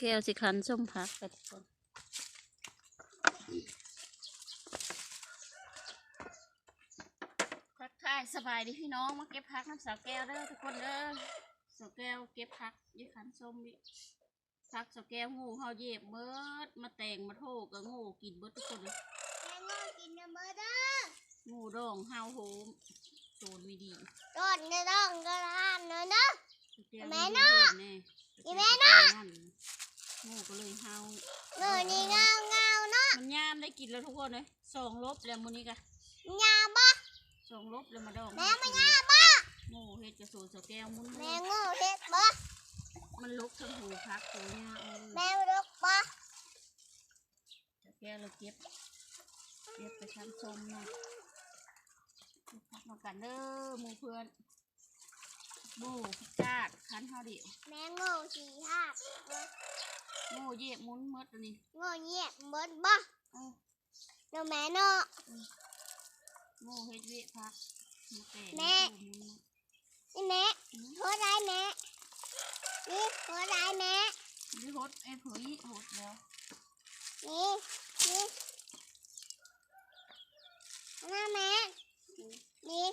แก้วสิคันส้มพักไปทุกคนทักทายสบายดีพี่น้องมาเก็บพักน้ำสาวแก้วเด้อทุกคนเด้อสาวแก้วเก็บพักอยี่คันส้มวิพักสาวแก้วงูเฮาเหยียบเบิดมาแต่งมาโทกกับงูกินเบิดทุกคนเลยแม่งอกินเบอร์เด้องูดองเฮาโหมโซนไม่ดีต้นจะต้องกระทานเนอะเด้อสาวแก้วแม่มันเนาะเห็น อีแน่แม่เนาะงูก็เลยเฮาเงินนี่เงาเงาเนาะมันยามได้กินแล้วทุกคนเลยสองลบแล้วมื้อนี้กะเงาบ่สองลบแล้วมาดองแม่ไม่เงาบ่โง่เฮ็ดกระโซนสแก้วมุนแม่โงูเฮ็ดบ่มันลุกทั้งหูพักตัวเนี่ยเออแม่ลูกบ่สแก้วเราเก็บเก็บไปชั้นชมนะพักมากันเด้อหมู่เพื่อน บูพิจาดคันเฮาเดียวแม่โงูสี่ห้าบ่โง่เย็บมุนหมดอันนี้โงูเงียบเบิดบ่เออเดี๋ยวแม่เนาะโง่เฮ็ดเวะพักมาแต่แม่มุนนี่แม่โทษได้แม่นี่โทษได้แม่นี่ฮดไอ้ผุยฮดแล้วนี่นี่หน้าแม่นี่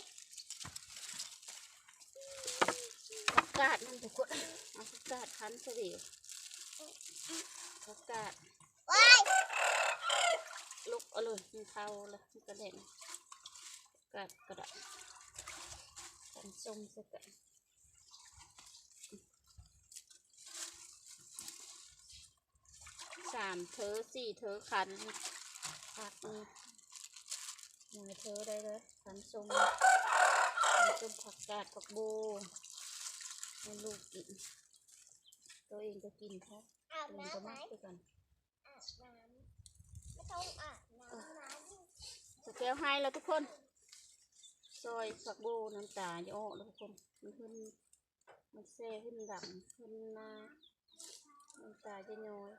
ผั กกาดมันทุกคนเอาผักกาดคั้นซะเดียวผักกาดว้ายลุกเอาเลยมันเข้าเลยมันกระเด็นกระดกระดาษกันส้มสักกันสามเธอสี่เธอขันผักนี่หนึ่งเธอได้เลยขันส้มขันส้มผักกาดผักโบ ให้ลูกกิน ตัวเองก็กินครับอาบตัวเองก็น้ำไหมมากด้วยกันอาบน้ำไม่ต้องอาบน้ำนะสแก้วให้แล้วทุกคนซอยฝักโบน้ำตาจะออแล้วทุกคนมันขึ้นมันแซ่ขึ้นดำขึ้นหน้าน้ำตาจะย้อย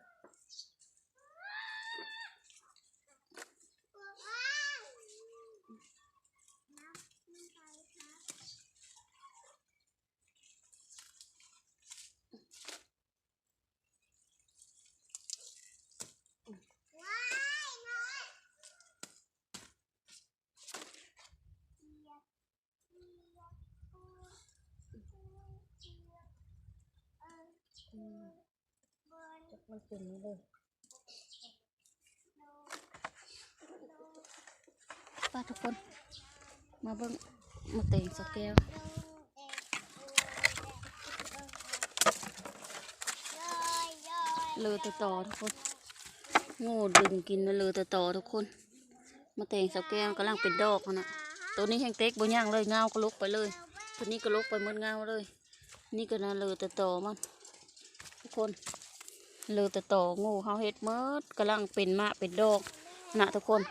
ว้ายน้อย อืมจัก มันเป็นนี่เลยป้าทุกคน มาเบิ่งมาเต่งสแก้วเลือต่อต่อทุกคนโง่ดึงกินเลือต่อต่อทุกคน มาเต่งสแก้วกำลังเป็นดอกนะตัวนี้แห้งเต็กบนย่างเลยเงาก็ลุกไปเลยตัวนี้ก็ลุกไปเหมือนเงาเลย นี่ก็น่าเลือต่อต่อมันทุกคน เลอต่ต่อง่เขาเฮ็ดเมิดกำลังเป็นมะเป็นดอกนะทุกคน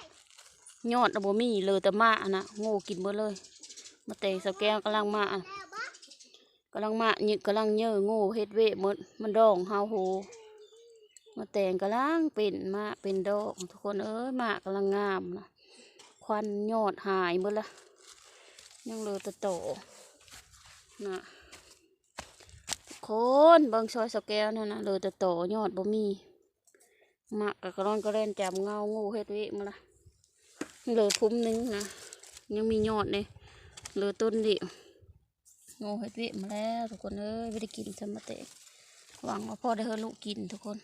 ยอดอะบมีเลือแต่มะอะนะง่กินหมดเลย มาแต่งสแก้วกำลังมาอะกำลังมาเนี่ยกำลังเยอะง่เฮ็ดเวะหมดมันดองเฮาโหมาแต่งกำลังเป็นมะเป็นดอกทุกคนเอ้ยมะกำลังงามนะควันยอดหายหมดละยังเลือแต่โตนะ คนเบิ่งซอยสแก้วนั่นนะเหลือแต่โตยอดบ่มีมะกะกระร่อนกระเล่นจับเงางูเฮ็ดเวะมาละเหลือพุ่มหนึงนะยังมียอดเลยเหลือต้นเดียวงูเฮ็ดเวะมาแล้วทุกคนเอ้ยไม่ได้กินสมมาแต่หวังว่าพ่อได้เฮอลูกกินทุกคน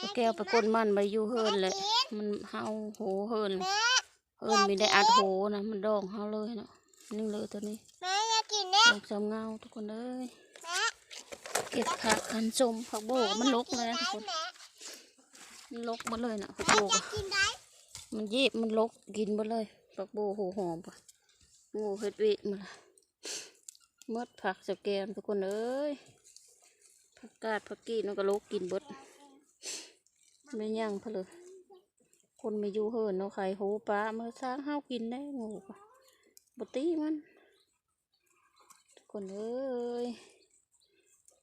สแก้วไปก้นมันไปอยู่เฮินแหละมันเฮาโหเฮินเฮินมีได้อัดโหนะมันดองเฮาเลยเนาะนี่เลยตัวนี้แม่อยากกินเนี่ยดอกสามเงาทุกคนเอ้ยแม่ เก็บผักคันสมผักโบกมันลกเลยนะทุกคนมันลกหมดเลยนะผักโบกจะมันเย็บมันลกกินหมดเลยผักโบกโหหอมปะงูเฮ็ดเวทมาละมดผักสแกนทุกคนเอ้ยผักกาดผักกีมันก็ลกกินบดไม่ยั่งเพนเลยคนไม่อยู่เฮินเนาะไข่หูปลาเมื่อช้างห้าวกินได้งูกะบตีมันทุกคนเอ้ย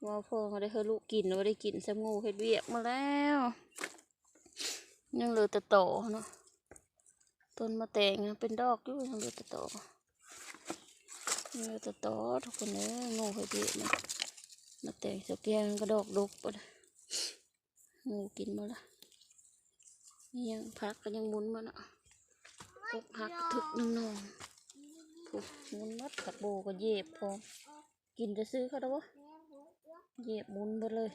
ว่าพ่อก็ได้เฮลูกกินว่าได้กินซะงูเฮ็ดเวียกมาแล้ว ยังเหลือแต่โตเนาะต้นมะแตงเป็นดอกอยู่ยังเหลือแต่โตยังเหลือแต่โตทุกคนเอ้ยงูเฮ็ดเวียกมามาแตงสแกนก็ดอกดกปะงูกินบ่ละยังพักก็ยังมุนบ่เนาะกกหักถึกน้ำนองถูกมุนมัดผักโบก็เย็บพอกินจะซื้อเขาได้วะ เหย็บมุนหมดเลย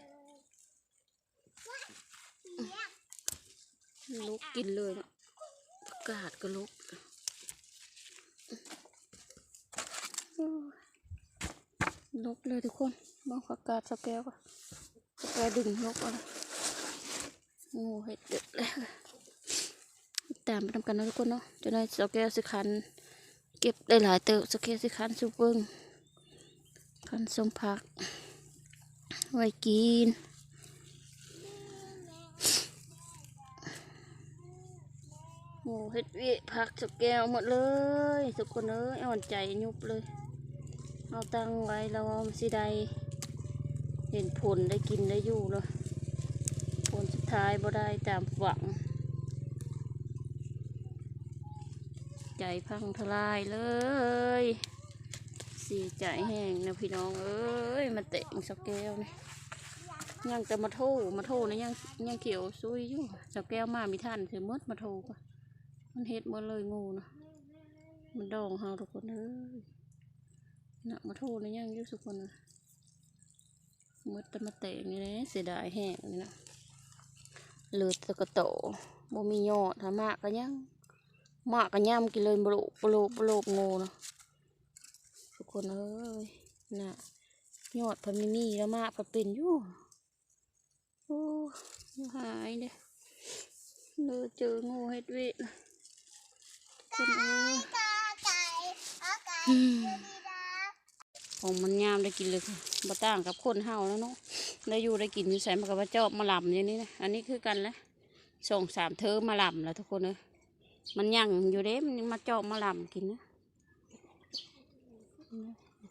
ลุกกินเลยเนาะประกาศก็ลุกลุกเลยทุกคนมองประกาศสแกวก่อนสแกวดึงลุกอะไรงูเห็ดเด็ดเลยตามไปทำกันนะทุกคนเนาะจะได้สแกวสิคัน เก็บได้หลายเติบสแกวสิคันสูเบิ้งคันสมผัก ไว้กิน โอ้เฮ็ดวิผักสแกวหมดเลยทุกคนเอ้ยอ่อนใจยุบเลย เอาตั้งไว้แล้วสิได้เห็นผลได้กินได้อยู่เนาะผลสุดท้ายบ่ได้ตามหวัง ใจพังทลายเลย สีใจแห้งนะพี่น้อง เอ้ย มาเตะสแก้วนี่ยังแต่มาโทมาโทนะยังยังเขียวซุยอยู่สแก้วมามีท่านเสียมดมาโทก็มันเฮ็ดมดเลยงูนะมันดองเฮาทุกคนเอ้ยนะมาโทนะยังอยู่ทุกคนนะมดแต่มาเตะนี่นะเสียดายแห้งนี่นะเหลือตะกะโตบ่มียอดถ้ามากก็ยังมากก็ย่ำกินเลยบลุบลุบลุงูนะ คนเอ้ยน่ะยอดเพันมีมีแล้วมากเพันเป็นอยู่โอ้ยหายเด้เลือเจองูเฮ็ดเวทคนเอ้ยกาไก่อาไก่อืมดีดาของมันยามได้กินเลยค่ะบ่ต่างกับคนเฮาแล้วเนาะได้อยู่ได้กินอยู่ใส่มากับว่าเจอบมาลำอย่างนี้นะ อันนี้คือกันแหละสองสามเทอมาลำแล้วทุกคนเลยมันยังอยู่เด้มันยังมาเจอบมาลำกินนะ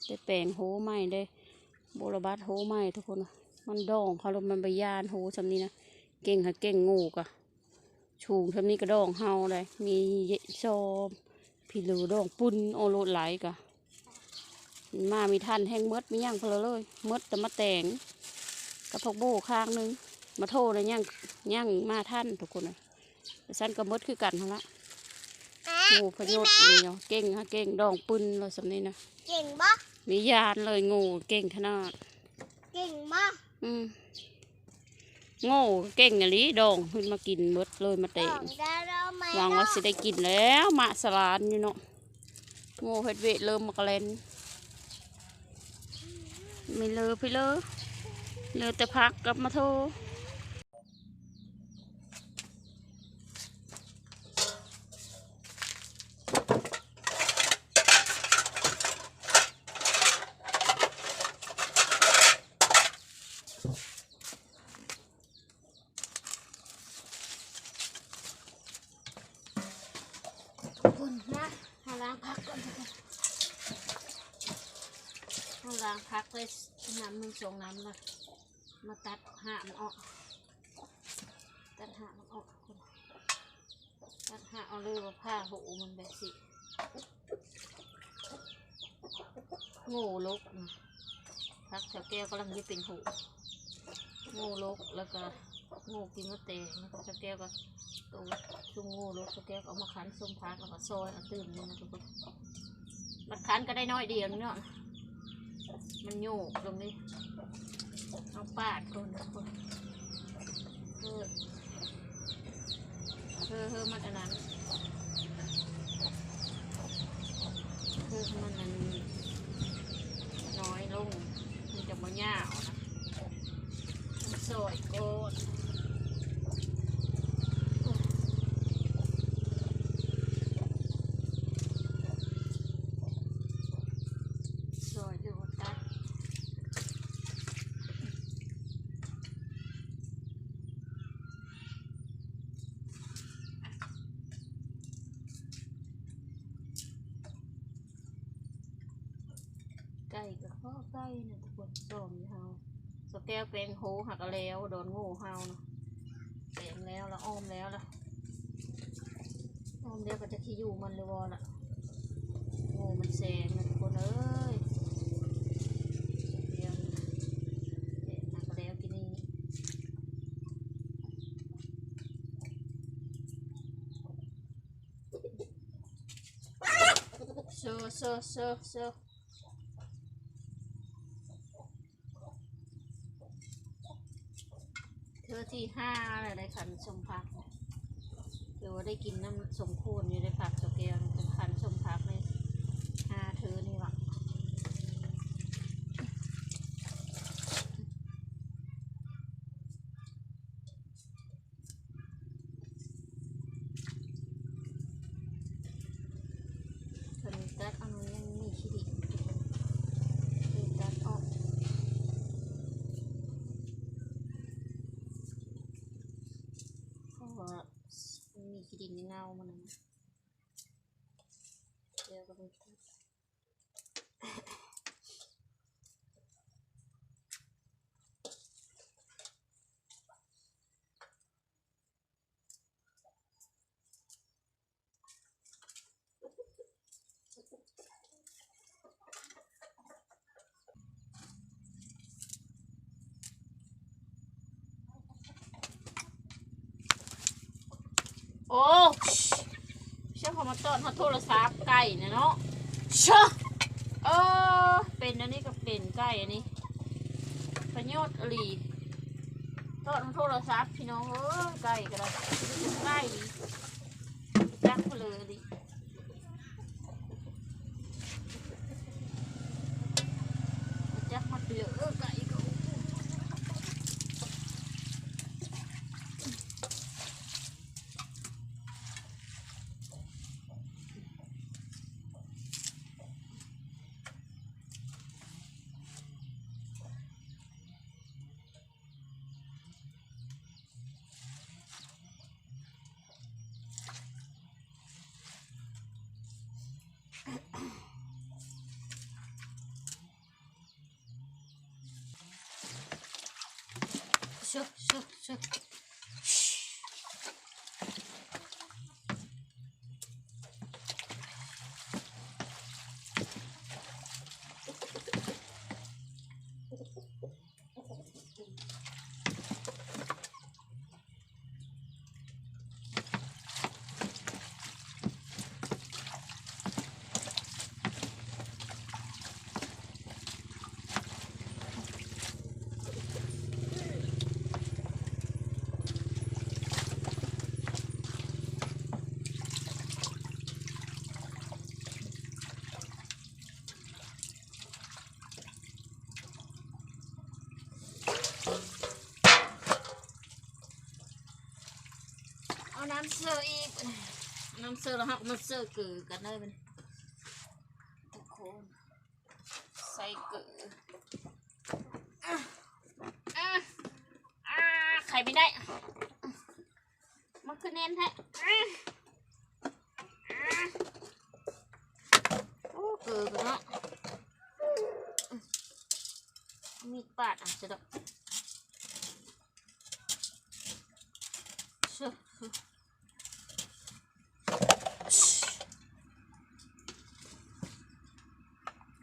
ได้แปลงโหใหม่ได้โบรบัดโหใหม่ทุกคนน่ะมันดองเขาลมมันใบยานโหสำนี้นะ เก่งค่ะเก่งงูกะชูงทำนี้ก็ดองเฮาเลย มีเยซอมพี่หลือดองปุ่นโอโรดไหลกะมามีท่านแห้งมดมีย่างเพลเลยมดแต่มาแต่งกระพกโบข้างนึง มาโทษเลยย่างย่างมาท่านทุกคนเลยสั้นก็มดคือกันทั้งละ แม่งูพยศนี่เนาะเก่งฮะเก่งดองปุ่นเลยสำนี้นะเก่งบ่มียานเลยงูเก่งขนาด เก่งบ่อืมโง่เก่งอะลีดองขึ้นมากินมดเลยมาลแต่องงได้แล้วไหมหวังว่าสิได้กินแล้วมาสลานอยู่เนาะโง่เฮ็ดเวทเริ่มมากระเล่นไม่เลอพี่เลอเลอแต่พักกลับมาโทรคุณ นะมาล้างพักก่อนทุกคนมาล้างพักเลยน้ำหนึ่งสองน้ำเลยมาตัดหามันออก ตัดหามันออกคนตัดหาเอาเลยว่าผ้าหูมันแบบสิโง่ลกนะพักแถวแก้วกำลังจะเป็นหูโง่ลกแล้วก็โง่กินมะเตงแล้วก็แถวแก้วก็ ตัวชุงง่ลกแถวแก้วก็เอามาคั้นส้มพักแล้วก็ซอยเอาตื่นนี่นะทุกคนมันคั้นก็ได้น้อยเดียวเนาะมันโยกตรงนี้เอาปาดคนทุกคนเออเธอเธอมันอันนั้นเธอมันนั้นน้อยลงมันจะมาหยาวนะมันสวยโกน เขาใก่เนะทุกคนสมเฮาสแก้วเป็นโหหักแล้ว โดนงูเฮาเนาะเป็นแล้วแล้วอ้อมแล้วละอ้อมแล้วก็จะขี้อยู่มันเลยวอล่ะงูมันแซงนะทุกคนเอ้ยโซโซโซโซ ห้าอะไรขันชมพักเนี่ยเดี๋ยวได้กินน้ำสมคูณอยู่ในผักสแกนเป็นขันชมพักเลยห้าเธอนี่หรอ คนตัดเอามันยังมีชีวิตคือตัดออกเพราะว่า มันมีขีดินในเงามันนะเดี๋ยวก็ไปตัดโอ้เชื่ อพอมาต้อนเขาโทรศัพท์ไก่เนี่ยเนาะเชื่อเออ เป็นอันนี้ก็เป็นไก่อันนี้ประโยชน์อหลีตอนเขาโทรศัพท์พี่น้องเอ้ยไก่ก็ได้ไก่เลยดิ จักมาเหลือไก่ก็ ชุบชุ น้ำเสืออีกน้ำเสือแล้วหักมันเสือเกือกันได้เป็นทุกคนใส่เกือไข่ไม่ได้มันคือเน้นแท้โอ้เกือกันเนาะมีดปาดอะจะดอกเชื่อ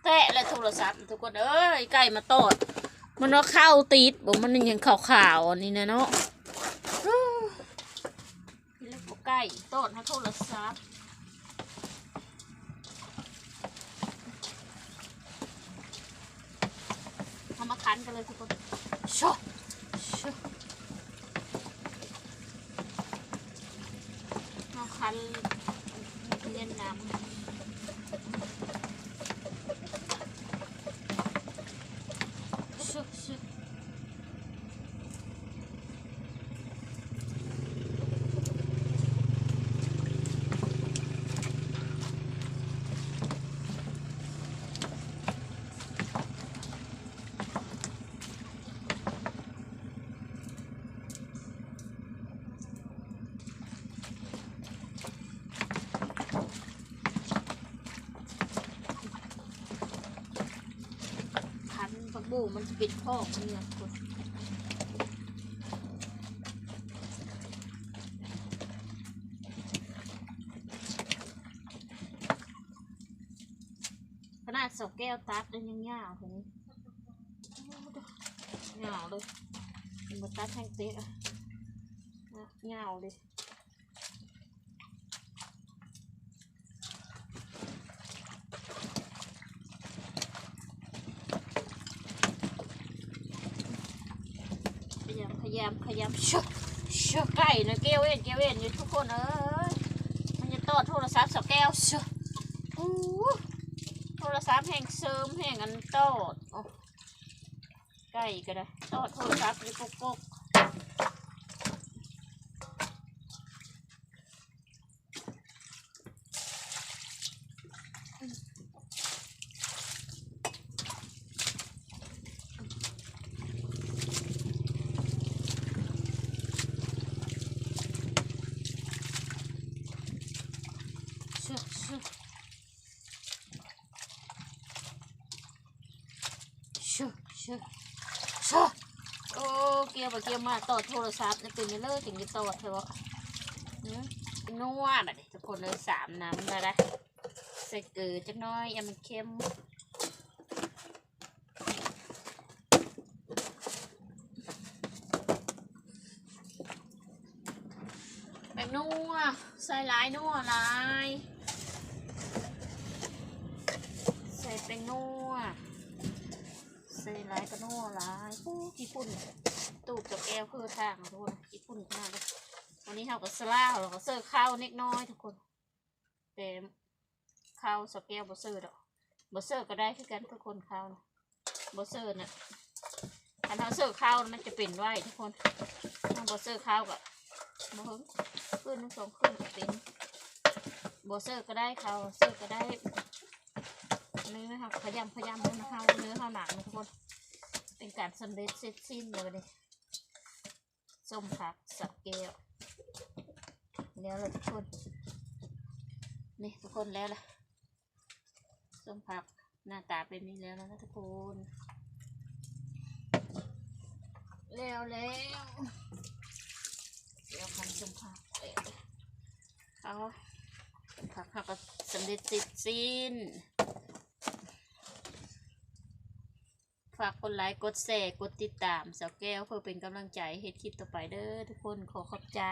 แตะและโท รศัพท์ทุกคนเอ้ยไก่มาตอด มันว่าเข้าติดบอกมันยังขาวๆอันนี้นะเนาะพี่เล็กกไก่ตอดให้โทรศัพท์ทำมาคันกันเลยทุกคนชอชอมาคันเล่นน้ำ ชุบชุบคันผักบู มันจะเป็นพ่อเนี่ยทุกคนขนาดสองแก้วตัดแล้ยังยาวเลยยาวเลยมันตัดแท่งเตะอะยาวเลย เชุบชุบไก่นะแก้วเอ็นแก้วเอ็นอยู่ทุกคนเอ้ยมันจะต่อโทรศัพท์สแก้วชุบอู้โทรศัพท์แห่งเสริมแห่งอันตอดโอ้ไก่ก็ได้ตอดโทรศัพท์อยู่กุ๊กกุกชุบชุบชุบชุบชุบโอ้เกี่ยวไปเกี่ยวมาต่อโทรศัพท์นี่เป็นเลิกถึงจะต่อเถอะอืมนัวแบบนี้ทุกคนเลยสามน้ำเลยนะใส่เกลือจักหน้อยอย่ามันเค็มแป้งนัวใส่หลายนัวหลายใส่แป้งนัวใส่หลายก็นัวหลายปู้กี่ปุ่น ตูบกับแก้วคือทางทุกคนกี่ปุ่นขนาดเลยวันนี้เราก็สลาเราก็เสิร์ฟข้าวเล็กน้อยทุกคนแต่ข้าวสแก้วบเสิร์ฟดอกบเสิร์ฟก็ได้คือกันทุกคนข้าวนะบเสิร์ฟน่ะถ้าเราเสิร์ฟข้าวมันจะเป็นไว้ทุกคนถ้าบเสิร์ฟข้าวก็บ่หึงขึ้นสองขึ้นเป็นบเซอร์ก็ได้เขาวเซอร์ก็ได้เนื้อค่ะขยำขยำเนื้อเขาเนื้อเขาหนักนะทุกคนเป็นการสำเร็จเสร็จสิ้นเลยวันนี้ ส้มผักสับแก้วแล้วลยทุกคนนี่ทุกคนแล้วล่ะส้มผักหน้าตาเป็นนี้แล้วนะทุกคนแล้วแล้วเดี๋ยวพันชมผักเอ้ยเขาผักเขาก็สำเร็จสิ้น ฝากกดไลค์ กดแชร์ กดติดตามสาวแก้วเพื่อเป็นกำลังใจให้เฮ็ดคลิปต่อไปเด้อทุกคนขอขอบใจ